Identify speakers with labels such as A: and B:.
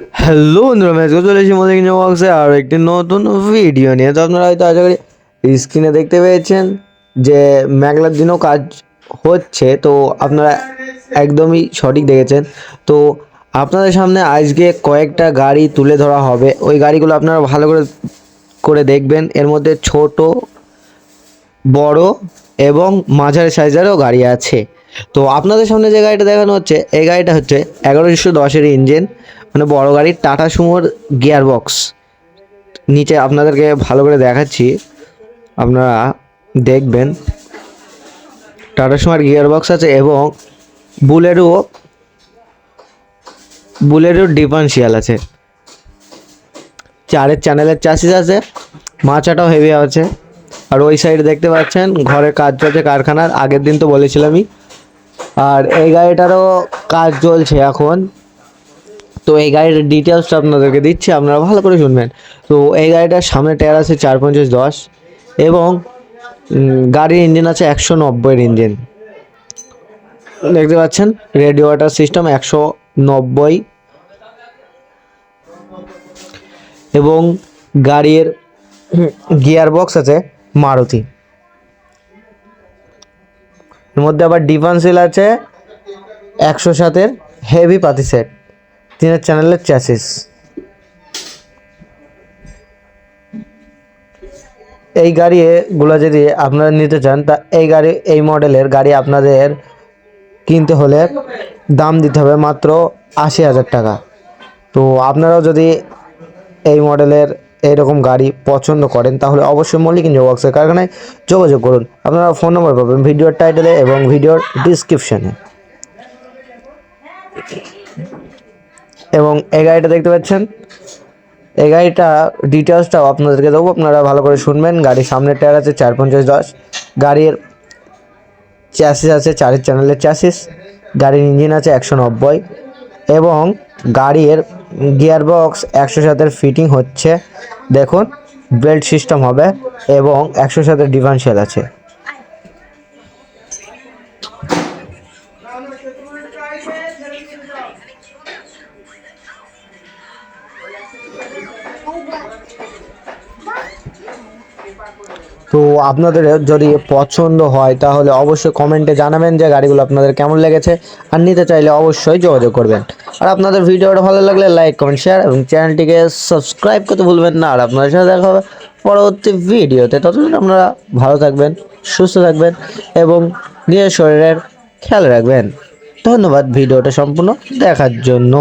A: Hello বন্ধুরা ম্যাচকে চলে এসেছি মোদিক বক্সে আর একটি নতুন ভিডিও নিয়ে। তো আপনারা হয়তো আশা করি স্ক্রিনে দেখতে পেয়েছেন যে মেঘলার দিনও কাজ হচ্ছে। তো আপনারা একদমই সঠিক দেখেছেন। তো আপনাদের সামনে আজকে কয়েকটা গাড়ি তুলে ধরা হবে। ওই গাড়িগুলো আপনারা ভালো করে করে দেখবেন। এর মধ্যে ছোট, বড় এবং মাঝারি সাইজেরও গাড়ি আছে। তো আপনাদের সামনে যে গাড়িটা দেখানো হচ্ছে, এই গাড়িটা হচ্ছে এগারোশো দশের ইঞ্জিন মানে বড় গাড়ির টাটা সুমোর গিয়ার বক্স নিচে আপনাদেরকে ভালো করে দেখাচ্ছি, আপনারা দেখবেন। টাটা সুমার গিয়ার বক্স আছে এবং বুলেরও বুলেরও ডিফারেন্সিয়াল আছে। চারের চ্যানেলের চাষিস আছে মাচাটাও হেভি আছে। আর ওই সাইডে দেখতে পাচ্ছেন, ঘরের কাজ চলছে কারখানার, আগের দিন তো বলেছিলামই আর এই গাড়িটারও কাজ চলছে এখন। তো এই গাড়ির ডিটেলসটা আপনাদেরকে দিচ্ছি, আপনারা ভালো করে শুনবেন। তো এই গাড়িটার সামনে টায়ার আছে চার পঞ্চাশ দশ এবং গাড়ির ইঞ্জিন আছে একশো নব্বইয়ের ইঞ্জিন দেখতে পাচ্ছেন? রেডিও ওয়াটার সিস্টেম একশো নব্বই। এবং গাড়ির গিয়ার বক্স আছে মারুতি। এর মধ্যে আবার ডিফারেন্সিয়াল আছে একশো সাতের হেভি পাতি সেট তিনের চ্যানেলের চ্যাসিস এই গাড়িগুলো যদি আপনারা নিতে চান, তা এই গাড়ি, এই মডেলের গাড়ি আপনাদের কিনতে হলে দাম দিতে হবে মাত্র আশি হাজার টাকা। তো আপনারাও যদি এই মডেলের এইরকম গাড়ি পছন্দ করেন, তাহলে অবশ্যই মল্লিক ইঞ্জিন ওয়ার্কসের কারখানায় যোগাযোগ করুন। আপনারা ফোন নম্বর পাবেন ভিডিওর টাইটেলে এবং ভিডিওর ডিসক্রিপশনে। এবং এই গাড়িটা দেখতে পাচ্ছেন? এই গাড়িটা ডিটেলসটাও আপনাদেরকে দেবো, আপনারা ভালো করে শুনবেন। গাড়ির সামনের টায়ার আছে চার পঞ্চাশ দশ। গাড়ির চ্যাসিস আছে চারের চ্যানেলের চ্যাসিস গাড়ির ইঞ্জিন আছে একশো নব্বই। এবং গাড়ির গিয়ার বক্স একশো সাতের ফিটিং হচ্ছে, দেখুন, বেল্ট সিস্টেম হবে এবং একশো সাতের ডিফারেন্সিয়াল আছে। তো আপনাদের যদি পছন্দ হয়, তাহলে অবশ্যই কমেন্টে জানাবেন যে গাড়িগুলো আপনাদের কেমন লেগেছে। আর নিতে চাইলে অবশ্যই যোগাযোগ করবেন। আর আপনাদের ভিডিওটা ভালো লাগলে লাইক কমেন্ট শেয়ার এবং চ্যানেলটিকে সাবস্ক্রাইব করতে ভুলবেন না। আর আপনাদের সাথে দেখা হবে পরবর্তী ভিডিওতে। ততদিন আপনারা ভালো থাকবেন, সুস্থ থাকবেন এবং নিজের শরীরের খেয়াল রাখবেন। ধন্যবাদ ভিডিওটা সম্পূর্ণ দেখার জন্য।